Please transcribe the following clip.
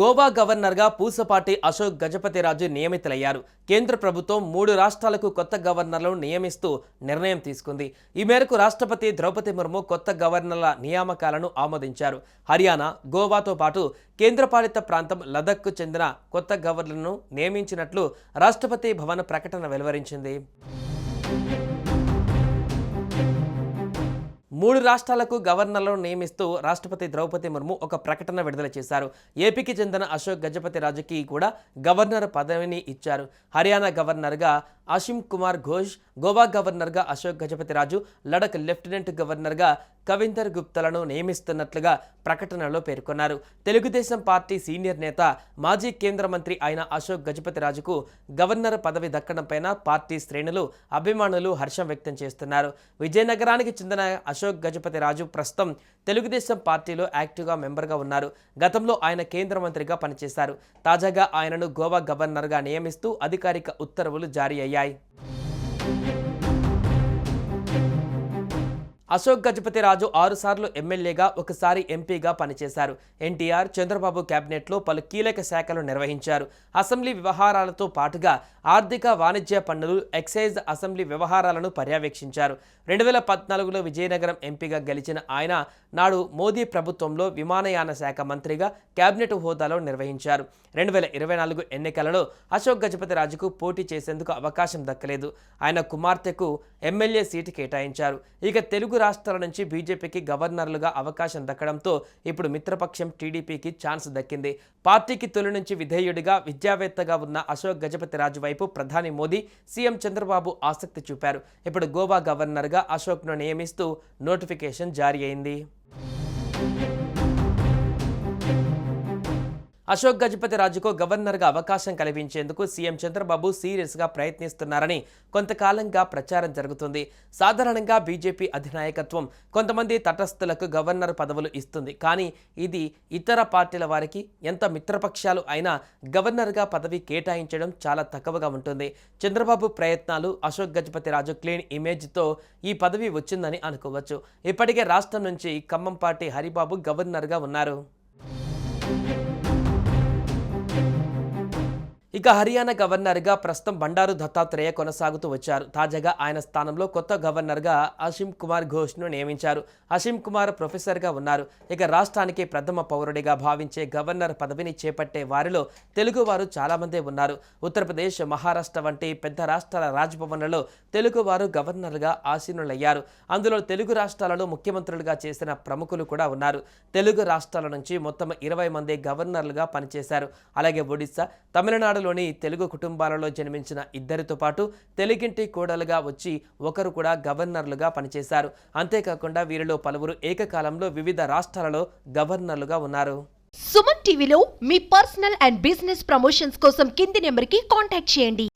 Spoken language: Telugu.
గోవా గవర్నర్గా పూసపాటి అశోక్ గజపతిరాజు నియమితులయ్యారు. కేంద్ర ప్రభుత్వం మూడు రాష్ట్రాలకు కొత్త గవర్నర్లను నియమిస్తూ నిర్ణయం తీసుకుంది. ఈ మేరకు రాష్ట్రపతి ద్రౌపది ముర్ము కొత్త గవర్నర్ల నియామకాలను ఆమోదించారు. హర్యానా గోవాతో పాటు కేంద్రపాలిత ప్రాంతం లదఖ్కు చెందిన కొత్త గవర్నర్ను నియమించినట్లు రాష్ట్రపతి భవన ప్రకటన వెలువరించింది. మూడు రాష్ట్రాలకు గవర్నర్లను నియమిస్తూ రాష్ట్రపతి ద్రౌపది ముర్ము ఒక ప్రకటన విడుదల చేశారు. ఏపీకి చెందిన అశోక్ గజపతి రాజుకి కూడా గవర్నర్ పదవిని ఇచ్చారు. హర్యానా గవర్నర్గా అషిమ్ కుమార్ ఘోష్ గోవా గవర్నర్గా అశోక్ గజపతి రాజు లడక్ లెఫ్టినెంట్ గవర్నర్గా కవిందర్ గుప్తలను నియమిస్తున్నట్లుగా ప్రకటనలో పేర్కొన్నారు. తెలుగుదేశం పార్టీ సీనియర్ నేత మాజీ కేంద్ర మంత్రి అయిన అశోక్ గజపతి రాజుకు గవర్నర్ పదవి దక్కడంపైన పార్టీ శ్రేణులు అభిమానులు హర్షం వ్యక్తం చేస్తున్నారు. విజయనగరానికి చెందిన అశోక్ గజపతి రాజు ప్రస్తుతం తెలుగుదేశం పార్టీలో యాక్టివ్గా మెంబర్గా ఉన్నారు. గతంలో ఆయన కేంద్ర మంత్రిగా పనిచేశారు. తాజాగా ఆయనను గోవా గవర్నర్గా నియమిస్తూ అధికారిక ఉత్తర్వులు జారీ అయ్యాయి. Bye. అశోక్ గజపతి రాజు ఆరుసార్లు ఎమ్మెల్యేగా ఒకసారి ఎంపీగా పనిచేశారు. ఎన్టీఆర్ చంద్రబాబు కేబినెట్లో పలు కీలక శాఖలు నిర్వహించారు. అసెంబ్లీ వ్యవహారాలతో పాటుగా ఆర్థిక వాణిజ్య పన్నులు ఎక్సైజ్ అసెంబ్లీ వ్యవహారాలను పర్యవేక్షించారు. రెండు వేల పద్నాలుగులో విజయనగరం ఎంపీగా గెలిచిన ఆయన నాడు మోదీ ప్రభుత్వంలో విమానయాన శాఖ మంత్రిగా కేబినెట్ హోదాలో నిర్వహించారు. రెండు వేల ఇరవై నాలుగు ఎన్నికలలో అశోక్ గజపతి రాజుకు పోటీ చేసేందుకు అవకాశం దక్కలేదు. ఆయన కుమార్తెకు ఎమ్మెల్యే సీటు కేటాయించారు. ఇక తెలుగు రాష్ట్రాల నుంచి బీజేపీకి గవర్నర్లుగా అవకాశం దక్కడంతో ఇప్పుడు మిత్రపక్షం టీడీపీకి ఛాన్స్ దక్కింది. పార్టీకి తొలి నుంచి విధేయుడిగా విద్యావేత్తగా ఉన్న అశోక్ గజపతి రాజు వైపు ప్రధాని మోదీ సీఎం చంద్రబాబు ఆసక్తి చూపారు. ఇప్పుడు గోవా గవర్నర్గా అశోక్ను నియమిస్తూ నోటిఫికేషన్ జారీ అయింది. అశోక్ గజపతి రాజుకు గవర్నర్గా అవకాశం కల్పించేందుకు సీఎం చంద్రబాబు సీరియస్గా ప్రయత్నిస్తున్నారని కొంతకాలంగా ప్రచారం జరుగుతుంది. సాధారణంగా బీజేపీ అధినాయకత్వం కొంతమంది తటస్థులకు గవర్నర్ పదవులు ఇస్తుంది. కానీ ఇది ఇతర పార్టీల వారికి ఎంత మిత్రపక్షాలు అయినా గవర్నర్గా పదవి కేటాయించడం చాలా తక్కువగా ఉంటుంది. చంద్రబాబు ప్రయత్నాలు అశోక్ గజపతి రాజు క్లీన్ ఇమేజ్తో ఈ పదవి వచ్చిందని అనుకోవచ్చు. ఇప్పటికే రాష్ట్రం నుంచి ఖమ్మం పార్టీ హరిబాబు గవర్నర్గా ఉన్నారు. ఇక హర్యానా గవర్నర్గా ప్రస్తుతం బండారు దత్తాత్రేయ కొనసాగుతూ వచ్చారు. తాజాగా ఆయన స్థానంలో కొత్త గవర్నర్గా అషిమ్ కుమార్ ఘోష్ను నియమించారు. అషిమ్ కుమార్ ప్రొఫెసర్గా ఉన్నారు. ఇక రాష్ట్రానికి ప్రథమ పౌరుడిగా భావించే గవర్నర్ పదవిని చేపట్టే వారిలో తెలుగువారు చాలామందే ఉన్నారు. ఉత్తరప్రదేశ్ మహారాష్ట్ర వంటి పెద్ద రాష్ట్రాల రాజ్భవన్లలో తెలుగువారు గవర్నర్గా ఆసీనులయ్యారు. అందులో తెలుగు రాష్ట్రాలలో ముఖ్యమంత్రులుగా చేసిన ప్రముఖులు కూడా ఉన్నారు. తెలుగు రాష్ట్రాల నుంచి మొత్తం ఇరవై మంది గవర్నర్లుగా పనిచేశారు. అలాగే ఒడిశా తమిళనాడులోని తెలుగు కుటుంబాలలో జన్మించిన ఇద్దరితో పాటు తెలుగింటి కోడలుగా వచ్చి ఒకరు కూడా గవర్నర్లుగా పనిచేశారు. అంతేకాకుండా వీరిలో పలువురు ఏకకాలంలో వివిధ రాష్ట్రాలలో గవర్నర్లుగా ఉన్నారు. సుమన్ టీవీలో మీ పర్సనల్ అండ్ బిజినెస్ ప్రమోషన్స్ కోసం కింది నెంబర్కి కాంటాక్ట్ చేయండి.